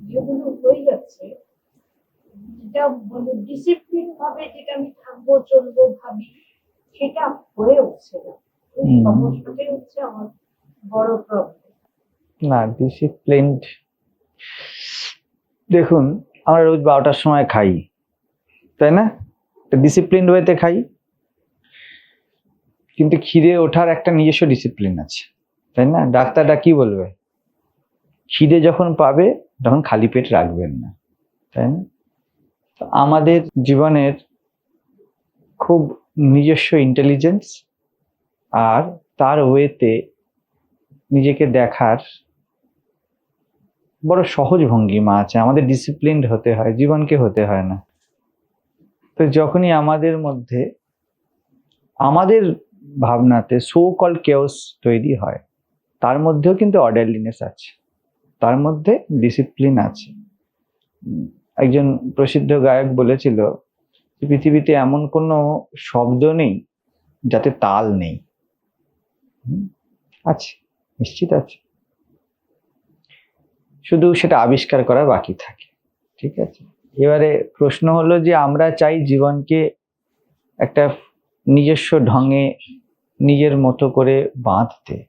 যেগুলো হয়ে যাচ্ছে। যেটা মানে ডিসিপ্লিন ভাবে যেটা আমি থাকব চলবো ভাবি সেটা হয়ে উঠছে না। সমস্যাটাই হচ্ছে আমার বড় প্রবলেম না ডিসিপ্লিনড দেখুন আমরা রোজ বারোটার সময় খাই তাই না? ডিসিপ্লিন ওয়েতে খাই। কিন্তু খিদে ওঠার একটা নিজস্ব ডিসিপ্লিন আছে তাই না? ডাক্তাররা কি বলবে? খিদে যখন পাবে, তখন খালি পেট রাখবেন না, তাই না? আমাদের জীবনের খুব নিজস্ব ইন্টেলিজেন্স আর তার ওয়েতে নিজেকে দেখার বড় সহজ ভঙ্গিমা আছে। আমাদের ডিসিপ্লিনড হতে হয়, জীবনকে হতে হয় না। তো যখনই আমাদের মধ্যে, আমাদের ভাবনাতে সো কল কেওস তৈরি হয়, তার মধ্যেও কিন্তু অর্ডারলিনেস আছে। তার মধ্যে ডিসিপ্লিন আছে। একজন প্রসিদ্ধ গায়ক বলেছিল, পৃথিবীতে এমন কোনো শব্দ নেই যাতে তাল নেই। আছে, নিশ্চিত আছে। শুধু সেটা আবিষ্কার করা বাকি থাকে, ঠিক আছে? এবারে প্রশ্ন হলো যে আমরা চাই জীবনকে একটা নিজস্ব ঢঙে নিজের মতো করে বাঁধতে।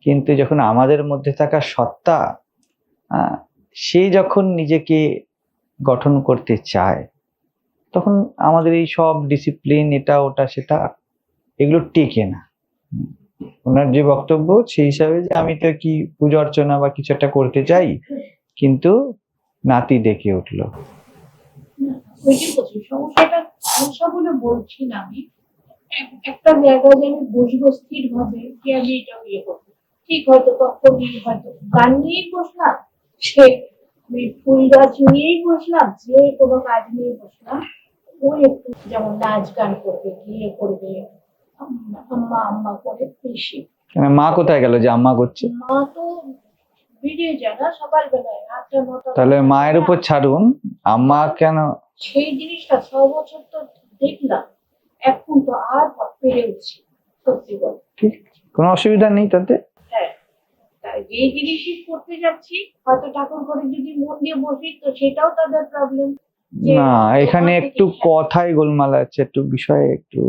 কিন্তু যখন আমাদের মধ্যে থাকা সত্তা সে যখন নিজেকে গঠন করতে চায়, তখন আমাদের এই সব ডিসিপ্লিন এটা, ওটা, সেটা এগুলো টেকে না। ওনার যে বক্তব্য, সেই হিসাবে যে আমি তো কি পুজো অর্চনা বা কিছু একটা করতে চাই, কিন্তু নাতি ডেকে উঠল। একটা জায়গায় যে আমি বসবো স্থির ভাবে যে আমি এটা ইয়ে করব। ঠিক হয়তো তখনই হয়তো গান নিয়েই বসলাম সে আমি ফুল গাছ নিয়েই বসলাম যে কোনো কাজ নিয়ে বসলাম। ওই একটু যেমন নাচ গান করবে গিয়ে করবে আম্মা আম্মা করে বেশি মানে মা কোথায় গেল যে আম্মা করছে? মা তো বেরিয়ে যায় না সকালবেলায় আটটা নটা। তাহলে মায়ের উপর ছাড়ুন আম্মা কেন? সেই জিনিসটা ছ বছর তো দেখলাম এখন তো আর পেরে উঠছি সত্যি বল। ঠিক কোনো অসুবিধা নেই তাতে? যে জিনিসই করতে যাচ্ছি হয়তো ঠাকুর করে যদি মন দিয়ে বসি তো সেটাও তাদের প্রবলেম না এখানে একটু কথাই গোলমাল আছে একটু বিষয়ে একটু।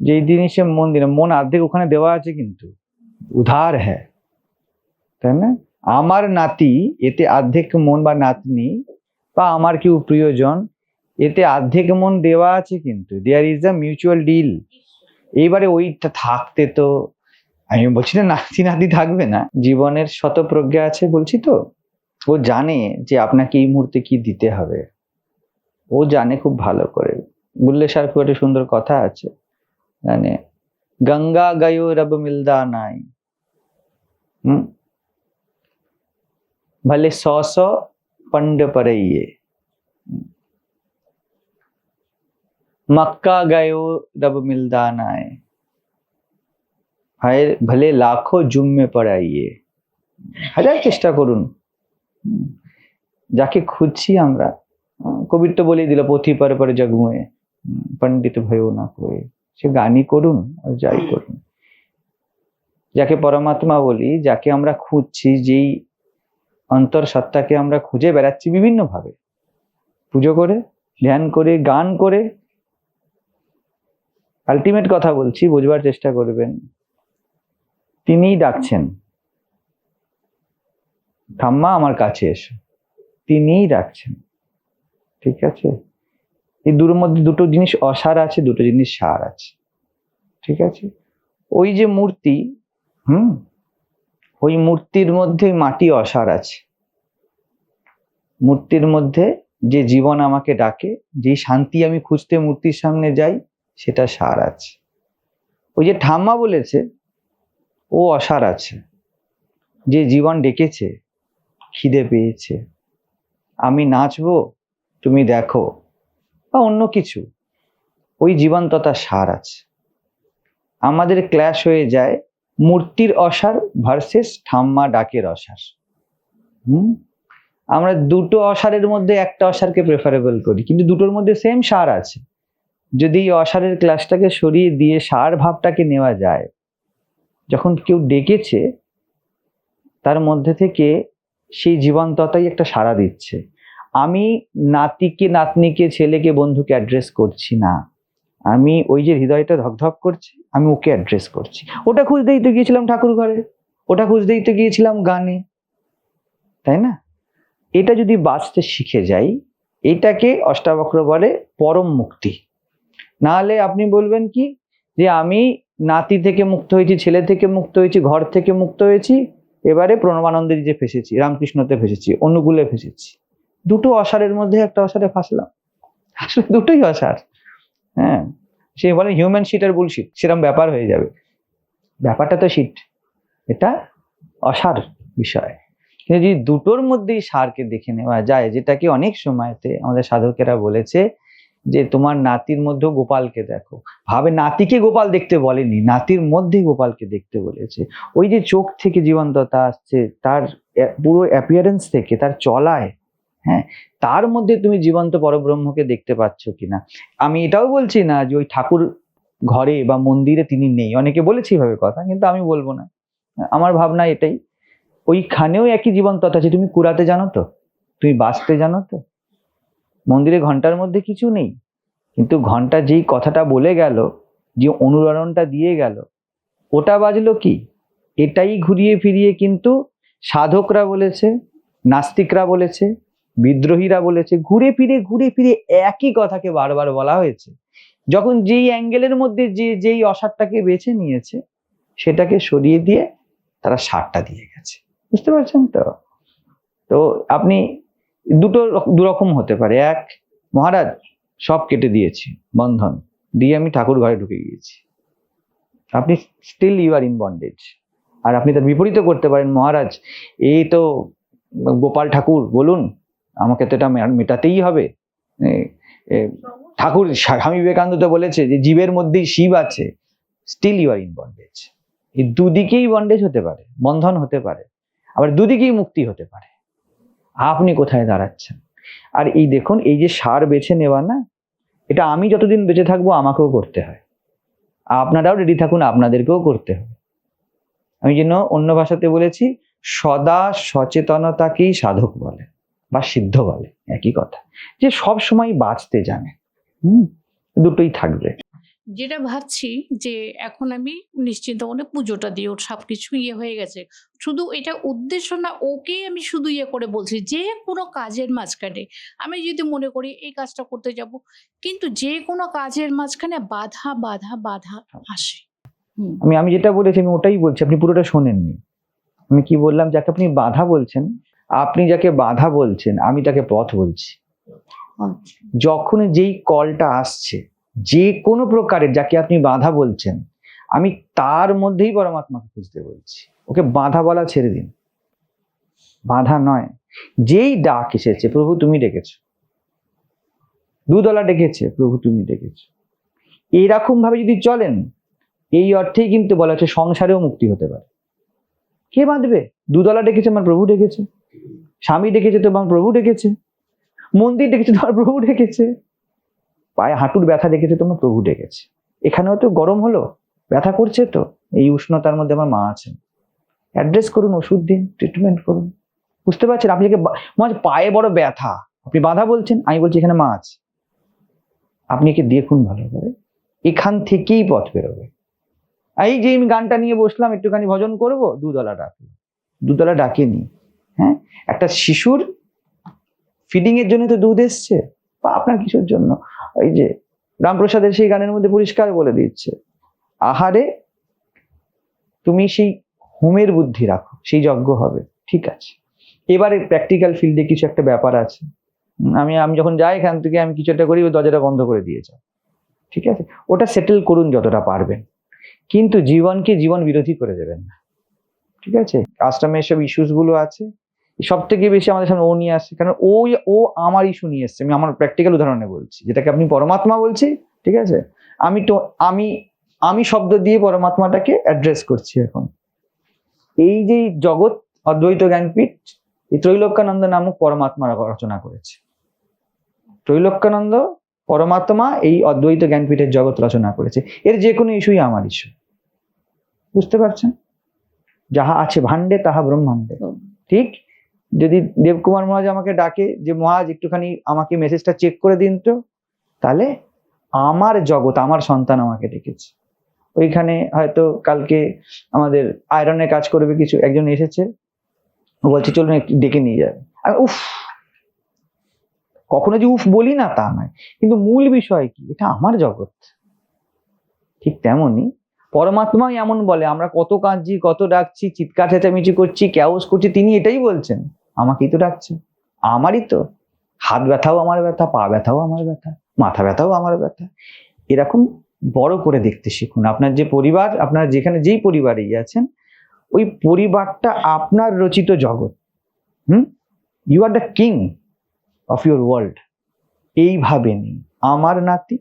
যেই জিনিসে মন দিন মন অর্ধেক ওখানে দেওয়া আছে কিন্তু। উধার হ্যাঁ। তাই না? আমার নাতি এতে অর্ধেক মন বা নাতনি বা আমার কেউ প্রিয়জন এতে অর্ধেক মন দেওয়া আছে কিন্তু। There is the mutual deal এইবারে ওইটা থাকতে তো আমি বলছি না নাতি নাতি থাকবে না জীবনের শত প্রজ্ঞা আছে বলছি তো ও জানে যে আপনাকে এই মুহূর্তে কি দিতে হবে ও জানে খুব ভালো করে বুল্লে সার খুব একটা সুন্দর কথা আছে মানে গঙ্গা গয়ো রব মিলদা নাই হুম भले सौ सौ पंड परइये मक्का गयो रब मिलदा नाय হায় ভলে লাখো জুম্মে পড়াইয়ে। হাজার চেষ্টা করুন। যাকে খুঁজছি আমরা কবির তো বলেই দিল পথি পরে পরে জগমুয়ে পণ্ডিত ভয়ও না কয়ে। সে গানই করুন আর যাই করুন। যাকে পরমাত্মা বলি যাকে আমরা খুঁজছি যেই অন্তর সত্তাকে আমরা খুঁজে বেড়াচ্ছি বিভিন্নভাবে। পুজো করে ধ্যান করে গান করে। আলটিমেট কথা বলছি বুঝবার চেষ্টা করবেন। তিনিই ডাকছেন। ঠাম্মা, আমার কাছে এসো। তিনিই ডাকছেন। ঠিক আছে? এই দুটোর মধ্যে দুটো জিনিস অসার আছে, দুটো জিনিস সার আছে। ঠিক আছে? ওই যে মূর্তি, হুম? ওই মূর্তির মধ্যে মাটি অসার আছে। মূর্তির মধ্যে যে জীবন আমাকে ডাকে, যে শান্তি আমি খুঁজতে মূর্তির সামনে যাই, সেটা সার আছে। ওই যে ঠাম্মা বলেছে ও অসার আছে। যে জীবন ডেকেছে, খিদে পেয়েছে। আমি নাচবো, তুমি দেখো, বা অন্য কিছু। ওই জীবন্ততা সার আছে। আমাদের ক্ল্যাশ হয়ে যায় মূর্তির অসার ভার্সেস ঠাম্মা ডাকের অসার। হুম? আমরা দুটো অসারের মধ্যে একটা অসারকে প্রেফারেবল করি, কিন্তু দুটোর মধ্যে সেম সার আছে। যদি এই অসারের ক্লাসটাকে সরিয়ে দিয়ে সার ভাবটাকে নেওয়া যায় যখন কেউ ডেকেছে, তার মধ্যে থেকে সেই জীবন্ততাই একটা সাড়া দিচ্ছে। আমি নাতিকে, নাতনিকে, ছেলেকে, বন্ধুকে অ্যাড্রেস করছি না। আমি ওই যে হৃদয়টা ধকধক করছে, আমি ওকে অ্যাড্রেস করছি। ওটা খুঁজতেই তো গিয়েছিলাম ঠাকুর ঘরে ওটা খুঁজতেই তো গিয়েছিলাম গানে। তাই না? এটা যদি বাঁচতে শিখে যাই, এটাকে অষ্টাবক্র বলে পরম মুক্তি। নাহলে আপনি বলবেন কি, যে আমি নাতি থেকে মুক্ত হয়েছি, ছেলে থেকে মুক্ত হয়েছি, ঘর থেকে মুক্ত হয়েছি, এবারে প্রণবানন্দে যে ফেসেছি, রামকৃষ্ণতে ফেসেছি, অনুকূলে ফেসেছি। দুটো অসারের মধ্যে একটা অসারে ফাঁসলাম। আসলে দুটোই অসার। হ্যাঁ সে বলে হিউম্যান শিট আর বুলশিট সেরকম ব্যাপার হয়ে যাবে। ব্যাপারটা তো শিট এটা অসার বিষয়। কিন্তু যদি দুটোর মধ্যেই সারকে দেখে নেওয়া যায় যেটাকে অনেক সময়তে আমাদের সাধকেরা বলেছে যে তোমার নাতির মধ্যেও গোপালকে দেখো। ভাবে নাতিকে গোপাল দেখতে বলেনি, নাতির মধ্যে গোপালকে দেখতে বলেছে। ওই যে চোখ থেকে জীবন্ততা আসছে, তার পুরো অ্যাপিয়ারেন্স থেকে, তার চলায় হ্যাঁ তার মধ্যে তুমি জীবন্ত পরব্রহ্মকে দেখতে পাচ্ছ কিনা। আমি এটাও বলছি না যে ওই ঠাকুর ঘরে বা মন্দিরে তিনি নেই। অনেকে বলেছি এইভাবে কথা, কিন্তু আমি বলব না। আমার ভাবনা এটাই। ওইখানেও একই জীবন্ততা আছে। তুমি কুড়াতে জানো তো? তুমি বাঁচতে জানো তো? মন্দিরে ঘণ্টার মধ্যে কিছু নেই। কিন্তু ঘণ্টা যেই কথাটা বলে গেল, যে অনুরণনটা দিয়ে গেল, ওটা বাজলো কি? এটাই ঘুরিয়ে ফিরিয়ে কিন্তু সাধকরা বলেছে, নাস্তিকরা বলেছে, বিদ্রোহীরা বলেছে, ঘুরে ফিরে ঘুরে ফিরে একই কথাকে বারবার বলা হয়েছে। যখন যেই অ্যাঙ্গেলের মধ্যে যে, যেই অসারটাকে বেছে নিয়েছে, সেটাকে সরিয়ে দিয়ে তারা সারটা দিয়ে গেছে। বুঝতে পারছেন তো? তো আপনি দুটো রক- দুরকম হতে পারে। এক, মহারাজ, সব কেটে দিয়েছে, বন্ধন। দিয়ে আমি ঠাকুর ঘরে ঢুকে গিয়েছি। আপনি still you are in bondage আর আপনি তার বিপরীত করতে পারেন, মহারাজ, এই তো গোপাল ঠাকুর, বলুন, আমাকে তো এটা মেটাতেই হবে। ঠাকুর স্বামী বিবেকানন্দ তো বলেছে যে জীবের মধ্যেই শিব আছে। Still you are in bondage এই দুদিকেই বন্ডেজ হতে পারে, বন্ধন হতে পারে, আবার দুদিকেই মুক্তি হতে পারে। আপনি কোথায় দাঁড়াচ্ছেন? আর এই দেখুন, এই যে সার বেছে নেওয়া না, এটা আমি যতদিন বেঁচে থাকব, আমাকেও করতে হয়। আপনারাও রেডি থাকুন, আপনাদেরকেও করতে হবে। আমি যেন অন্য ভাষাতে বলেছি, সদা সচেতনতাকেই সাধক বলে, বা সিদ্ধ বলে, একই কথা। যে সব সময় বাঁচতে জানে। হুম, দুটোই থাকবে। যেটা ভাবছি যে এখন আমি নিশ্চিন্ত মনে পুজোটা দিয়ে ওর সব কিছু ইয়ে হয়ে গেছে। শুধু এটা উদ্দেশ্য না ওকে আমি শুধু ইয়ে করে বলছি যে কোনো কাজের মাঝখানে। আমি যদি মনে করি এই কাজটা করতে যাব কিন্তু যে কোনো কাজের মাঝখানে বাধা বাধা বাধা আসে। আমি আমি যেটা বলেছি আমি ওটাই বলছি আপনি পুরোটা শোনেননি। আমি কি বললাম যাকে আপনি বাধা বলছেন আপনি যাকে বাধা বলছেন আমি তাকে পথ বলছি। আচ্ছা। যখন যেই কলটা আসছে যে কোনো প্রকারের যাকে আপনি বাধা বলছেন, আমি তার মধ্যেই পরমাত্মাকে খুঁজতে বলছি। ওকে বাধা বলা ছেড়ে দিন। বাধা নয়। যেই ডাক এসেছে, প্রভু তুমি ডেকেছো। দুদলা ডেকেছে, প্রভু তুমি ডেকেছো। এইরকম ভাবে যদি চলেন, এই অর্থেই কিন্তু বলা হচ্ছে সংসারেও মুক্তি হতে পারে। কে বাঁধবে? দুদলা ডেকেছে আমার প্রভু ডেকেছে। স্বামী ডেকেছে তো আমার প্রভু ডেকেছে। মন্দির ডেকেছে তোমার প্রভু ডেকেছে। পায়ে হাঁটুর ব্যথা দেখেছে তোমার? প্রভু ডেকেছে। এখানেও তো গরম হলো। ব্যথা করছে তো? এই উষ্ণতার মধ্যে আমার মা আছেন। অ্যাড্রেস করুন, ওষুধ দিন ট্রিটমেন্ট করুন। বুঝতে পারছেন? আপনি মা, পায়ে বড় ব্যথা। আপনি বাধা বলছেন? আমি বলছি, এখানে মা আছে। আপনি একে দেখুন ভালো করে। এখান থেকেই পথ বেরোবে। এই যে আমি গানটা নিয়ে বসলাম, একটুখানি ভজন করব দুদলা ডাকলো। দুদলা ডাকেনি। হ্যাঁ? একটা শিশুর ফিডিং এর জন্য তো দুধ এসছে। বা আপনার কিসের জন্য। এই যে রামপ্রসাদের সেই গানের মধ্যে পরিষ্কার বলে দিচ্ছে, আহারে তুমি সেই হোমের বুদ্ধি রাখো, সেই যজ্ঞ হবে, ঠিক আছে। এবারে প্র্যাকটিক্যাল ফিল্ডে কিছু একটা ব্যাপার আছে। আমি আমি যখন যাই এখান থেকে, আমি কিছু একটা করি ওই দরজাটা বন্ধ করে দিয়ে যাও ঠিক আছে। ওটা সেটেল করুন যতটা পারবেন। কিন্তু জীবনকে জীবন বিরোধী করে দেবেন না, ঠিক আছে। আশ্রমে এসব ইস্যুসগুলো আছে সব থেকে বেশি আমাদের সামনে ও নিয়ে আসছে কারণ ও ও আমার ইস্যু নিয়ে এসছে। আমি আমার প্র্যাকটিক্যাল উদাহরণে বলছি যেটাকে আপনি পরমাত্মা বলছি ঠিক আছে? আমি তো আমি আমি শব্দ দিয়ে পরমাত্মাটাকে অ্যাড্রেস করছি এখন। এই যে জগৎ অদ্বৈত জ্ঞানপীঠ এই ত্রৈলোক্যানন্দ নামক পরমাত্মা রচনা করেছে। ত্রৈলোক্যানন্দ পরমাত্মা এই অদ্বৈত জ্ঞানপীঠের জগৎ রচনা করেছে। এর যে কোনো ইস্যুই আমার ইস্যু বুঝতে পারছেন? যাহা আছে ভাণ্ডে তাহা ব্রহ্মাণ্ডে। ঠিক? যদি দেবকুমার মহারাজ আমাকে ডাকে যে, মহারাজ, একটুখানি আমাকে মেসেজটা চেক করে দিন তো। তাহলে আমার জগৎ, আমার সন্তান আমাকে ডেকেছে। ওইখানে হয়তো কালকে আমাদের আয়রনের কাজ করবে কিছু, একজন এসেছে। ও বলছে, চলুন একটু ডেকে নিয়ে যাবে। উফ! কখনো যে উফ বলি না, তা নয়। কিন্তু মূল বিষয় কি? এটা আমার জগৎ। ঠিক তেমনই পরমাত্মা এমন বলে, আমরা কত কাঁদছি, কত ডাকছি, চিৎকার চেঁচামেচি করছি ক্যাওস করছি। তিনি এটাই বলছেন। আমাকেই তো ডাকছে। আমারই তো। হাত ব্যথাও আমার ব্যথা, পা ব্যথাও আমার ব্যথা, মাথা ব্যথাও আমার ব্যথা। এরকম বড় করে দেখতে শিখুন। আপনার যে পরিবার, আপনার যেখানে যেই পরিবারেই আছেন, ওই পরিবারটা আপনার রচিত জগৎ। হুম? You are the king of your world এইভাবে নেই আমার নাতি,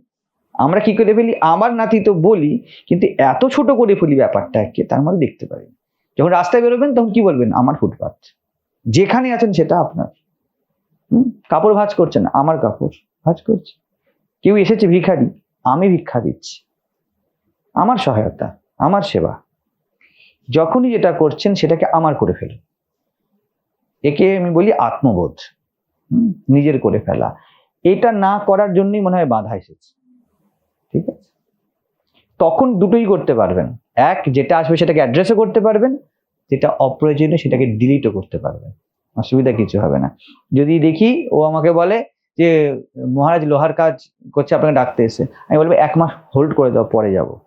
আমরা কি করে ফেলি? আমার নাতি তো বলি, কিন্তু এত ছোট করে ফেলি ব্যাপারটা ব্যাপারটাকে, তার মধ্যে দেখতে পারি যখন রাস্তায় বেরোবেন, তখন কি বলবেন? আমার ফুটপাথ যেখানে আছেন সেটা আপনার। হুম? কাপড় ভাঁজ করছেন আমার কাপড় ভাঁজ করছে। কেউ এসেছে ভিখারি, আমি ভিক্ষা দিচ্ছি। আমার সহায়তা, আমার সেবা। যখনই যেটা করছেন সেটাকে আমার করে ফেলুন। একে আমি বলি আত্মবোধ। নিজের করে ফেলা। এটা না করার জন্যই মনে হয় বাধা এসেছে। ঠিক আছে? তখন দুটোই করতে পারবেন। এক, যেটা আসবে সেটাকে অ্যাড্রেসও করতে পারবেন। যেটা অপ্রয়োজনীয় সেটাকে ডিলিটও করতে পারবে। অসুবিধা কিছু হবে না। যদি দেখি ও আমাকে বলে যে, মহারাজ, লোহার কাজ করছে, আপনাকে ডাকতে এসে আমি বলব, এক মাস হোল্ড করে দাও, পরে যাব।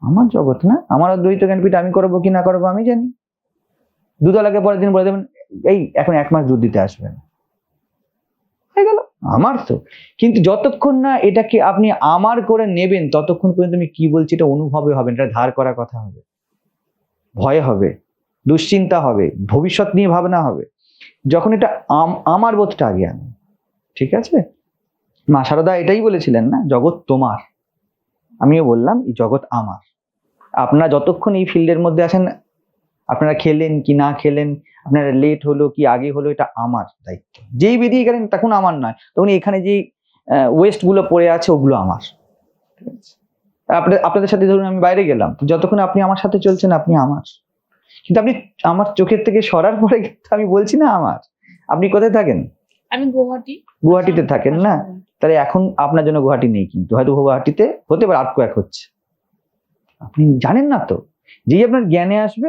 আমার জগৎ না। আমার অদ্বৈত জ্ঞানপীঠ আমি করব কি না করব আমি জানি। দুধলাকে পরের দিন বলে দেবেন, এই, এখন এক মাস দুধ দিতে আসবে না। হয়ে গেল। আমার তো। কিন্তু যতক্ষণ না এটাকে আপনি আমার করে নেবেন, ততক্ষণ পর্যন্ত আমি কি বলছি, এটা অনুভবে হবে এটা ধার করা কথা হবে। ভয় হবে। দুশ্চিন্তা হবে, ভবিষ্যৎ নিয়ে ভাবনা হবে। যখন এটা আম- আমার বোধটা আগে আনে ঠিক আছে? মা সারদা এটাই বলেছিলেন না, জগৎ তোমার। আমিও বললাম, এই জগৎ আমার। আপনারা যতক্ষণ এই ফিল্ডের মধ্যে আছেন, আপনারা খেলেন কি না খেলেন, আপনারা লেট হলো কি আগে হলো, এটা আমার দায়িত্ব। যেই বেরিয়ে গেলেন তখন আমার নয়। তখন এখানে যেই ওয়েস্টগুলো পড়ে আছে, ওগুলো আমার। ঠিক আছে? আপনাদের আপনাদের সাথে ধরুন আমি বাইরে গেলাম, যতক্ষণ আপনি আমার সাথে চলছেন, আপনি আমার। কিন্তু আপনি আমার চোখের থেকে সরার পরে কিন্তু আমি বলছি না আমার। আপনি কোথায় থাকেন? আমি গুয়াহাটি। গুয়াহাটিতে থাকেন না? তাহলে এখন আপনার জন্য গুয়াহাটি নেই কিন্তু। হয়তো গুয়াহাটিতে হতে পারে আটকো এক হচ্ছে। আপনি জানেন না তো। যেই আপনার জ্ঞানে আসবে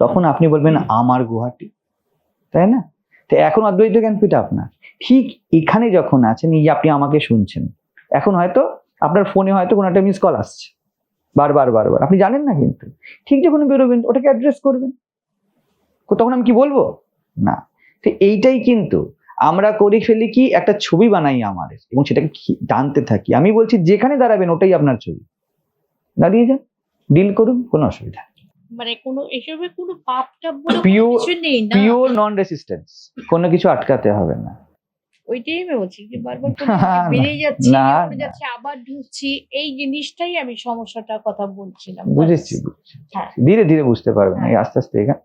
তখন আপনি বলবেন আমার গুয়াহাটি। তাই না? তো এখন অদ্বৈত জ্ঞানপীঠ আপনার। ঠিক এখানে যখন আছেন এই যে আপনি আমাকে শুনছেন এখন হয়তো আপনার ফোনে হয়তো কোনো একটা মিস কল আসছে। বারবার বারবার। আপনি জানেন না কিন্তু। ঠিক যখন বেরোবেন ওটাকে অ্যাড্রেস করবেন। তখন আমি কি বলব? না। তো এইটাই কিন্তু আমরা করে ফেলি কি? একটা ছবি বানাই আমাদের এবং সেটাকে টানতে থাকি। আমি বলছি যেখানে দাঁড়াবেন ওটাই আপনার ছবি। দাঁড়িয়ে যান। ডিল করুন কোনো অসুবিধা। মানে কোনো এসবে কোনো পাপ টাপ বলে কিছু নেই না। পিওর নন রেসিস্টেন্স কোনো কিছু আটকাতে হবে না। ওইটাই আমি বলছি যে বারবার বেরিয়ে যাচ্ছি না, আবার ঢুকছি এই জিনিসটাই আমি সমস্যাটার কথা বলছিলাম। বুঝেছি বুঝেছি। হ্যাঁ। ধীরে ধীরে বুঝতে পারবেন আস্তে আস্তে এখানে